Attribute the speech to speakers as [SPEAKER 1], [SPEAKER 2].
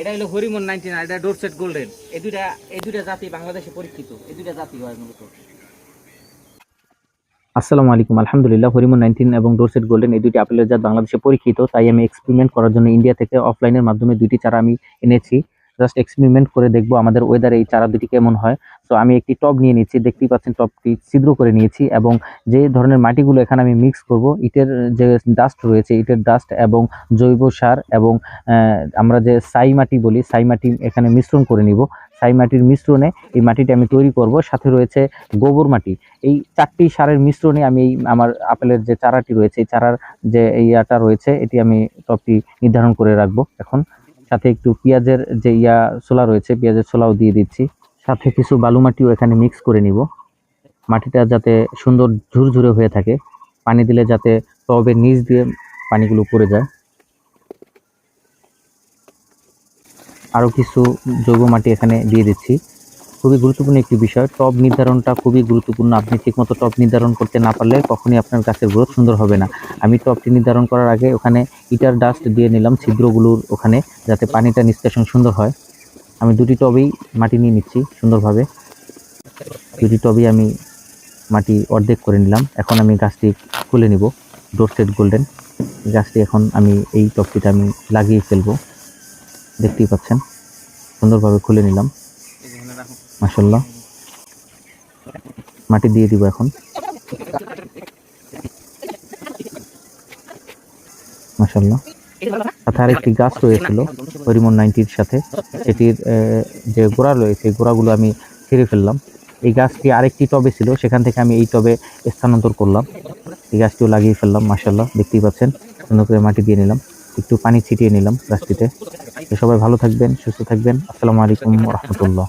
[SPEAKER 1] এটা হলো হরিমন নাইনটিন আর এটা ডোরসেট গোল্ডেন। এই দুইটা এই দুইটা জাতি বাংলাদেশে পরীক্ষিত। এই দুইটা জাতি হয় মূলত।
[SPEAKER 2] আসসালামু আলাইকুম। আলহামদুলিল্লাহ হরিমন নাইনটিন এবং ডোরসেট গোল্ডেন এই দুটি আপেলের জাত বাংলাদেশে পরীক্ষিত, তাই আমি এক্সপেরিমেন্ট করার জন্য ইন্ডিয়া থেকে অফলাইনের মাধ্যমে দুটি চারা আমি এনেছি। জাস্ট এক্সপেরিমেন্ট করে দেখব আমাদের ওয়েদারে এই চারা দুটি কেমন হয়। তো আমি একটি টব নিয়ে নিচ্ছি, দেখতেই পাচ্ছেন টবটি ছিদ্র করে নিয়েছি এবং যে ধরনের মাটিগুলো এখানে আমি মিক্স করব, ইটের যে ডাস্ট রয়েছে, ইটের ডাস্ট এবং জৈব সার এবং আমরা যে সাই মাটি বলি, সাই মাটি এখানে মিশ্রণ করে নিব। সাই মাটির মিশ্রণে এই মাটিটি আমি তৈরি করব, সাথে রয়েছে গোবর মাটি। এই চারটি সারের মিশ্রণে আমি এই আমার আপেলের যে চারাটি রয়েছে, এই চারার যে ইয়াটা রয়েছে, এটি আমি টপটি নির্ধারণ করে রাখব এখন। সাথে একটু পেঁয়াজের যে ইয়া ছোলা রয়েছে, পেঁয়াজের ছোলাও দিয়ে দিচ্ছি। সাথে কিছু বালু মাটিও এখানে মিক্স করে নিব। মাটিটা যাতে সুন্দর ঝুরঝুরে হয়ে থাকে। পানি দিলে যাতে টবের নিচ দিয়ে পানিগুলো পড়ে যায়। আরও কিছু জৈব মাটি এখানে দিয়ে দিচ্ছি। খুবই গুরুত্বপূর্ণ একটি বিষয়। টব নির্ধারণটা খুবই গুরুত্বপূর্ণ। আপনি ঠিকমতো টব নির্ধারণ করতে না পারলে কখনই আপনার গাছের গ্রোথ সুন্দর হবে না। আমি টবটি নির্ধারণ করার আগে ওখানে ইটার ডাস্ট দিয়ে নিলাম ছিদ্রগুলোর ওখানে যাতে পানিটা নিষ্কাশন সুন্দর হয়। আমি দুটি টবেই মাটি নিয়ে নিচ্ছি সুন্দরভাবে। দুটি টবেই আমি মাটি অর্ধেক করে নিলাম। এখন আমি গাছটি খুলে নিব। Dorsett Golden. গাছটি এখন আমি এই টবটিতে আমি লাগিয়ে ফেলব। দেখতেই পাচ্ছেন। সুন্দরভাবে খুলে নিলাম। মাসাল্লাহ মাটি দিয়ে দিব এখন। মাসাল্লাহ সাথে আরেকটি গাছ রয়েছিল হরিমন নাইনটির সাথে। সেটির যে গোড়া রয়েছে গোড়াগুলো আমি ছিঁড়ে ফেললাম। এই গাছটি আরেকটি টবে ছিল, সেখান থেকে আমি এই টবে স্থানান্তর করলাম। এই গাছটিও লাগিয়ে ফেললাম মাসাল্লাহ দেখতেই পাচ্ছেন। সুন্দর করে মাটি দিয়ে নিলাম। একটু পানি ছিটিয়ে নিলাম গাছটিতে। সবাই ভালো থাকবেন, সুস্থ থাকবেন। আসসালামু আলাইকুম রহমতুল্লাহ।